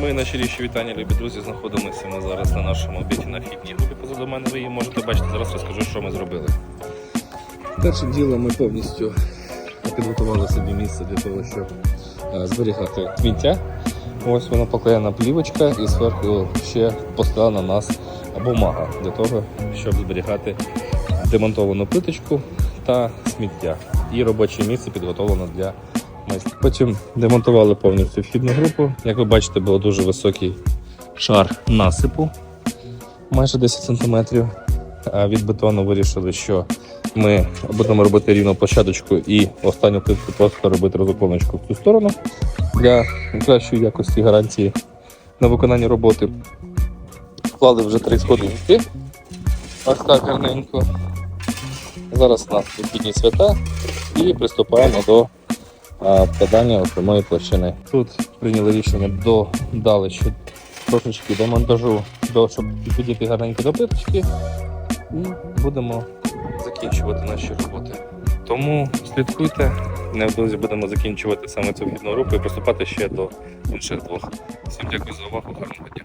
Ми найщиріші вітання, любі друзі. Знаходимося ми зараз на нашому обіді на вхідній групі. Позаду мене ви її можете бачити. Зараз розкажу, що ми зробили. Першим ділом ми повністю підготували собі місце для того, щоб е, зберігати сміття. Ось вона поклеєна плівочка і зверху ще поставлена на нас бумага для того, щоб зберігати демонтовану плиточку та сміття. І робоче місце підготовлено для. Потім демонтували повністю вхідну групу. Як ви бачите, був дуже високий шар насипу, майже 10 см. А від бетону вирішили, що ми будемо робити рівну площадочку і останню плитку просто робити розуклоночку в цю сторону для кращої якості гарантії на виконання роботи. Вклали вже три сходинки. Ось так гарненько. Зараз у нас вихідні свята і приступаємо до вкладання окремої площини. Тут прийняли рішення додали ще трошечки до монтажу, до, щоб підійти гарненько до. І будемо закінчувати наші роботи. Тому слідкуйте, невдовзі будемо закінчувати саме цю вхідну групу і приступати ще до інших двох. Всім дякую за увагу, гарного дня.